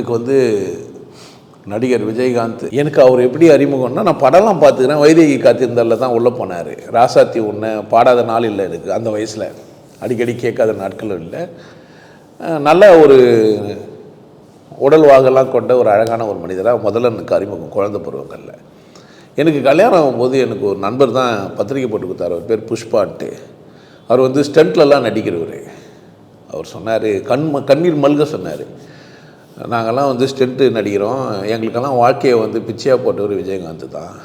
எனக்கு வந்து நடிகர் விஜயகாந்த் எனக்கு அவர் எப்படி அறிமுகம்னா நான் படம்லாம் பார்த்துக்கிறேன். வைதேகி காத்திருந்தால தான் உள்ளே போனார். ராசாத்தி ஒன்று பாடாத நாள் இல்லை எனக்கு அந்த வயசில். அடிக்கடி கேட்காத நாட்களும் இல்லை. நல்ல ஒரு உடல் வாகெல்லாம் கொண்ட ஒரு அழகான ஒரு மனிதராக முதல்ல எனக்கு அறிமுகம் குழந்தை பருவங்களில். எனக்கு கல்யாணம் ஆகும்போது எனக்கு ஒரு நண்பர் தான் பத்திரிக்கை போட்டு கொடுத்தார். அவர் பேர் புஷ்பான்ட்டு. அவர் வந்து ஸ்டண்ட்லலாம் நடிக்கிறவர். அவர் சொன்னார் கண் ம- கண்ணீர் மல்க சொன்னார். நாங்கள்லாம் வந்து ஸ்டெண்ட்டு நடிக்கிறோம். எங்களுக்கெல்லாம் வாழ்க்கையை வந்து பிச்சையாக போட்டவர் விஜயகாந்த் தான்.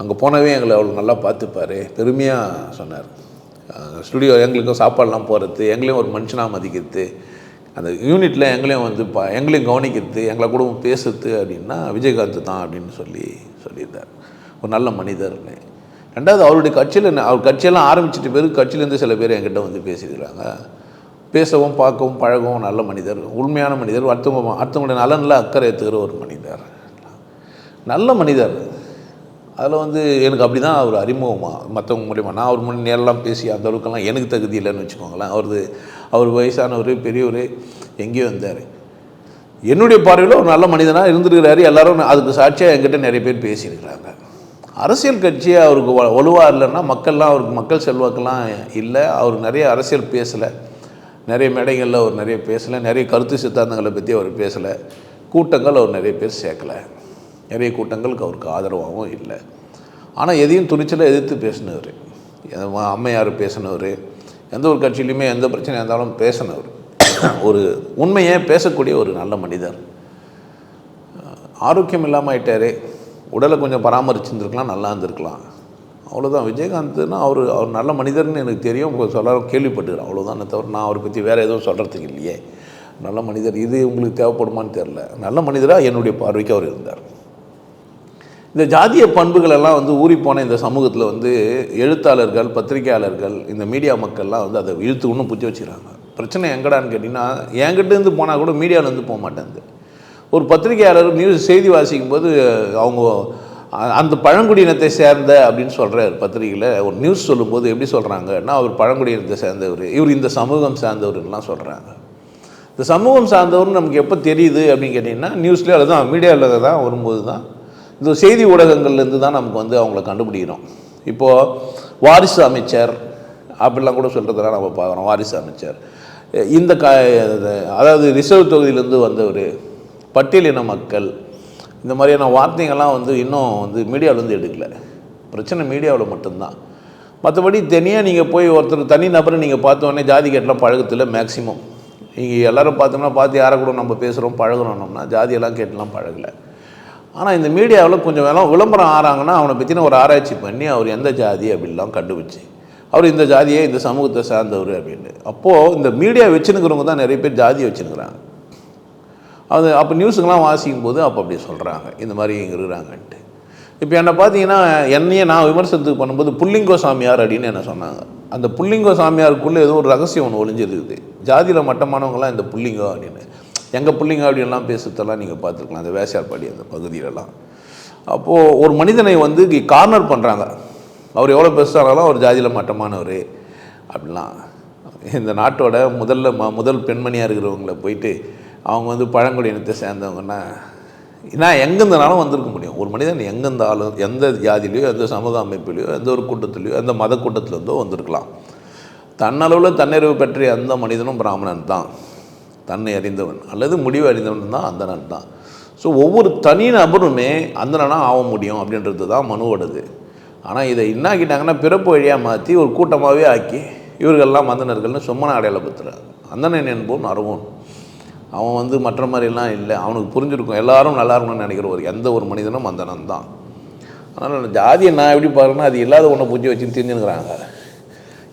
அங்கே போனவே எங்களை அவ்வளோ நல்லா பார்த்துப்பார். பெருமையாக சொன்னார். ஸ்டுடியோ எங்களுக்கும் சாப்பாடெலாம் போகிறது எங்களையும் ஒரு மனுஷனாக மதிக்கிறது. அந்த யூனிட்டில் எங்களையும் வந்து பா எங்களையும் கவனிக்கிறது எங்களை கூட பேசுறது அப்படின்னா விஜயகாந்த் தான் அப்படின்னு சொல்லி சொல்லியிருந்தார். ஒரு நல்ல மனிதர்னு ரெண்டாவது அவருடைய கட்சியில் அவர் கட்சியெல்லாம் ஆரம்பிச்சிட்டு பிறகு கட்சியிலேருந்து சில பேர் என்கிட்ட வந்து பேசியிருக்கிறாங்க. பேசவும் பார்க்கவும் பழகவும் நல்ல மனிதர். உண்மையான மனிதர் அடுத்தவங்க அடுத்தவங்களுடைய நலனில் அக்கறை எடுத்துக்கிற ஒரு மனிதர். நல்ல மனிதர். அதில் வந்து எனக்கு அப்படி தான் அவர் அறிமுகமாக மற்றவங்க மூலிமா நான் அவர் முன்னே நேரெல்லாம் பேசி அந்த அளவுக்கெல்லாம் எனக்கு தகுதி இல்லைன்னு வச்சுக்கோங்களேன். அவரது அவர் வயசானவர் பெரியவர் எங்கேயோ வந்தார் என்னுடைய பார்வையில் ஒரு நல்ல மனிதனாக இருந்திருக்கிறாரு. எல்லாரும் அதுக்கு சாட்சியாக என்கிட்ட நிறைய பேர் பேசியிருக்கிறாங்க. அரசியல் கட்சியை அவருக்கு வ- இல்லைன்னா மக்கள்லாம் அவருக்கு மக்கள் செல்வாக்கெல்லாம் இல்லை. அவர் நிறைய அரசியல் பேசலை. நிறைய மேடைகளில் அவர் நிறைய பேசலை நிறைய கருத்து சித்தாந்தங்களை பற்றி அவர் பேசலை. கூட்டங்கள் அவர் நிறைய பேர் சேர்க்கலை. நிறைய கூட்டங்களுக்கு அவருக்கு ஆதரவாகவும் இல்லை. ஆனால் எதையும் துணிச்சலாக எதிர்த்து பேசினவர். அம்மையார் பேசினவர். எந்த ஒரு கட்சியிலையுமே எந்த பிரச்சனையாக இருந்தாலும் பேசினவர். ஒரு உண்மையை பேசக்கூடிய ஒரு நல்ல மனிதர். ஆரோக்கியம் இல்லாமல் ஆயிட்டாரு. உடலை கொஞ்சம் பராமரிச்சிருந்துருக்கலாம் நல்லா இருந்திருக்கலாம். அவ்வளோதான் விஜயகாந்த்னா அவர் அவர் நல்ல மனிதர்னு எனக்கு தெரியும். சொல்ல கேள்விப்பட்டுக்கிறேன் அவ்வளோதானே தவிர நான் அவரை பற்றி வேறு எதுவும் சொல்கிறதுக்கு இல்லையே. நல்ல மனிதர். இது உங்களுக்கு தேவைப்படுமான்னு தெரில நல்ல மனிதராக என்னுடைய பார்வைக்கு அவர் இருந்தார். இந்த ஜாதிய பண்புகளெல்லாம் வந்து ஊறி போன இந்த சமூகத்தில் வந்து எழுத்தாளர்கள் பத்திரிகையாளர்கள் இந்த மீடியா மக்கள்லாம் வந்து அதை இழுத்து ஒன்றும் புத்தி வச்சுக்கிறாங்க. பிரச்சனை எங்கடான்னு கேட்டிங்கன்னா என்கிட்டேருந்து போனால் கூட மீடியாவிலேருந்து போக மாட்டேங்குது. ஒரு பத்திரிகையாளர் நியூஸ் செய்தி வாசிக்கும் போது அவங்க அந்த பழங்குடியினத்தை சேர்ந்த அப்படின்னு சொல்கிறார் பத்திரிகையில். ஒரு நியூஸ் சொல்லும்போது எப்படி சொல்கிறாங்கன்னா அவர் பழங்குடியினத்தை சேர்ந்தவர். இவர் இந்த சமூகம் சார்ந்தவர்லாம் சொல்கிறாங்க இந்த சமூகம் சார்ந்தவர்னு நமக்கு எப்போ தெரியுது அப்படின்னு கேட்டிங்கன்னா நியூஸ்லேயே அதுதான் மீடியாவில் தான் வரும்போது தான் இந்த செய்தி ஊடகங்கள்லேருந்து தான் நமக்கு வந்து அவங்கள கண்டுபிடிக்கிறோம். இப்போது வாரிசு அமைச்சர் அப்படிலாம் கூட சொல்கிறதெல்லாம் நம்ம பார்க்குறோம் வாரிசு அமைச்சர். இந்த க அதாவது ரிசர்வ் தொகுதியிலேருந்து வந்தவர் பட்டியலின மக்கள் இந்த மாதிரியான வார்த்தைகள்லாம் வந்து இன்னும் வந்து மீடியாவிலேருந்து எடுக்கல. பிரச்சனை மீடியாவில் மட்டும்தான். மற்றபடி தனியாக நீங்கள் போய் ஒருத்தர் தனி நபரை நீங்கள் பார்த்த ஜாதி கேட்டலாம் பழகத்தில் மேக்ஸிமம் நீங்கள் எல்லாரும் பார்த்தோம்னா பார்த்து யாரை கூட நம்ம பேசுகிறோம் பழகணும்னோம்னா ஜாதியெல்லாம் கேட்டுலாம் பழகலை. ஆனால் இந்த மீடியாவில் கொஞ்சம் வேலை விளம்பரம் ஆறாங்கன்னா அவனை பற்றின ஒரு ஆராய்ச்சி பண்ணி அவர் எந்த ஜாதி அப்படின்லாம் கண்டுபிடிச்சி அவர் இந்த ஜாதியை இந்த சமூகத்தை சார்ந்தவர் அப்படின்னு. அப்போது இந்த மீடியா வச்சுனுக்கிறவங்க தான் நிறைய பேர் ஜாதியை வச்சுருக்கிறாங்க. அது அப்போ நியூஸுங்கெல்லாம் வாசிக்கும் போது அப்போ அப்படி சொல்கிறாங்க இந்த மாதிரி இங்கே இருக்கிறாங்கன்ட்டு இப்போ என்னை பார்த்தீங்கன்னா என்னையே நான் விமர்சனத்துக்கு பண்ணும்போது புள்ளிங்கோ சாமியார் அப்படின்னு என்ன சொன்னாங்க. அந்த புள்ளிங்கோ சாமியாருக்குள்ளே ஏதோ ஒரு ரகசியம் ஒன்று ஒளிஞ்சிருக்குது. ஜாதியில் மட்டமானவங்களாம் இந்த புள்ளிங்கோ அப்படின்னு. எங்கள் புள்ளிங்க அப்படின்லாம் பேசுறதெல்லாம் நீங்கள் பார்த்துருக்கலாம். அந்த வேசியார்பாடி அந்த பகுதியிலலாம். அப்போது ஒரு மனிதனை வந்து கார்னர் பண்ணுறாங்க அவர் எவ்வளோ பெருசானாலும் அவர் ஜாதியில் மட்டமானவர் அப்படிலாம். இந்த நாட்டோட முதல்ல ம முதல் பெண்மணியாக இருக்கிறவங்கள போயிட்டு அவங்க வந்து பழங்குடியினத்தை சேர்ந்தவங்கன்னா நான் எங்கேருந்தாலும் வந்திருக்க முடியும். ஒரு மனிதன் எங்கேருந்தாலும் எந்த ஜாதியிலையோ எந்த சமூக அமைப்பிலையோ எந்த ஒரு கூட்டத்திலையோ எந்த மத கூட்டத்திலேருந்தோ வந்திருக்கலாம். தன்னளவில் தன்னிறைவு பெற்ற அந்த மனிதனும் பிராமணன் தான். தன்னை அறிந்தவன் அல்லது முடிவு அறிந்தவன் தான் அந்தனன் தான். ஸோ ஒவ்வொரு தனி நபருமே அந்தனாக ஆக முடியும் அப்படின்றது தான் மனுவோடது. ஆனால் இதை என்னாக்கிட்டாங்கன்னா பிறப்பு வழியாக மாற்றி ஒரு கூட்டமாகவே ஆக்கி இவர்கள்லாம் மந்தனர்கள்னு சும்மன அடையாளப்படுத்துகிறாங்க அந்தனன் என்பவன் அருவன் அவன் வந்து மற்ற மாதிரிலாம் இல்லை. அவனுக்கு புரிஞ்சிருக்கும். எல்லாரும் நல்லா இருக்கணும்னு நினைக்கிற ஒரு எந்த ஒரு மனிதனும் மந்தனம் தான். அதனால் ஜாதியை நான் எப்படி பாருன்னா அது இல்லாத ஒன்றை புரிஞ்சு வச்சுன்னு தெரிஞ்சுக்கிறாங்க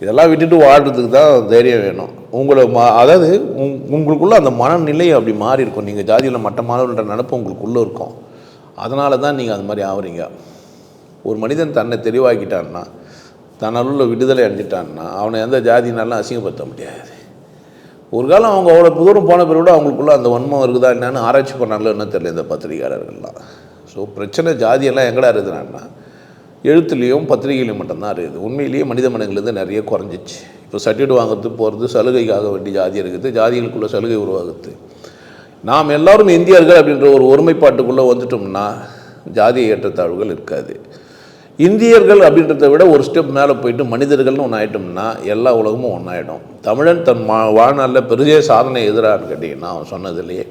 இதெல்லாம் விட்டுட்டு வாழ்கிறதுக்கு தான் தைரியம் வேணும். உங்களை மா அதாவது உங் உங்களுக்குள்ளே அந்த மனநிலை அப்படி மாறி இருக்கும். நீங்கள் ஜாதியில் மற்ற மட்டமானவன்ற நினப்பு உங்களுக்குள்ளே இருக்கும். அதனால தான் நீங்கள் அது மாதிரி ஆகுறீங்க ஒரு மனிதன் தன்னை தெளிவாக்கிட்டான்னா தன்னுள்ள விடுதலை அடைஞ்சிட்டான்னா அவனை எந்த ஜாதினாலும் அசிங்கப்படுத்த முடியாது. ஒரு காலம் அவங்க அவ்வளோ தூரம் போன பிறகு கூட அவங்களுக்குள்ள அந்த வன்மம் இருக்குதா என்னன்னு ஆராய்ச்சி பண்ணாங்களோ என்ன தெரியல இந்த பத்திரிகையாளர்கள்லாம். ஸோ பிரச்சனை ஜாதியெல்லாம் எங்கடா இருக்குதுன்னா எழுத்துலேயும் பத்திரிகையிலையும் மட்டும்தான் இருக்குது. உண்மையிலேயே மனித மனங்கள்லேருந்து நிறைய குறைஞ்சிச்சு. இப்போ சர்டிஃபிகேட் வாங்குறது போகிறது சலுகைக்காக வேண்டிய ஜாதி இருக்குது. ஜாதிகளுக்குள்ள சலுகை உருவாகுது. நாம் எல்லாரும் இந்தியர்கள் அப்படின்ற ஒரு ஒருமைப்பாட்டுக்குள்ளே வந்துட்டோம்னா ஜாதிய ஏற்றத்தாழ்வுகள் இருக்காது. இந்தியர்கள் அப்படின்றத விட ஒரு ஸ்டெப் மேலே போயிட்டு மனிதர்கள்னு ஒன்று ஆகிட்டோம்னா எல்லா உலகமும் ஒன்றாயிடும் தமிழன் தன் மா வாழ்நாளில் பெரிய சாதனை எதிரான்னு கேட்டிங்கன்னா அவன் சொன்னதுலேயே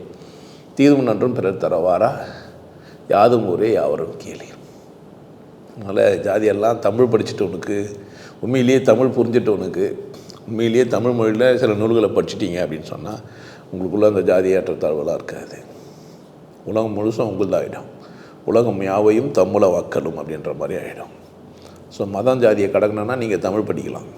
தீதும் நன்றும் பிறர் தரவாரா? யாதும் ஊரே யாவரும் கேளீர் அதனால் ஜாதியெல்லாம் தமிழ் படிச்சுட்டவனுக்கு உண்மையிலேயே தமிழ் புரிஞ்சிட்டவனுக்கு உண்மையிலேயே தமிழ் மொழியில் சில நூல்களை படிச்சிட்டிங்க அப்படின்னு சொன்னால் உங்களுக்குள்ளே அந்த ஜாதி ஏற்றத்தாழ்வுலாம் இருக்காது. உலகம் முழுசும் உங்களுதாகிடும் உலகம் யாவையும் தமிழை வாக்கலும் அப்படின்ற மாதிரி ஆகிடும் ஸோ மதம் ஜாதியை கடக்கணுன்னா நீங்கள் தமிழ் படிக்கலாம்.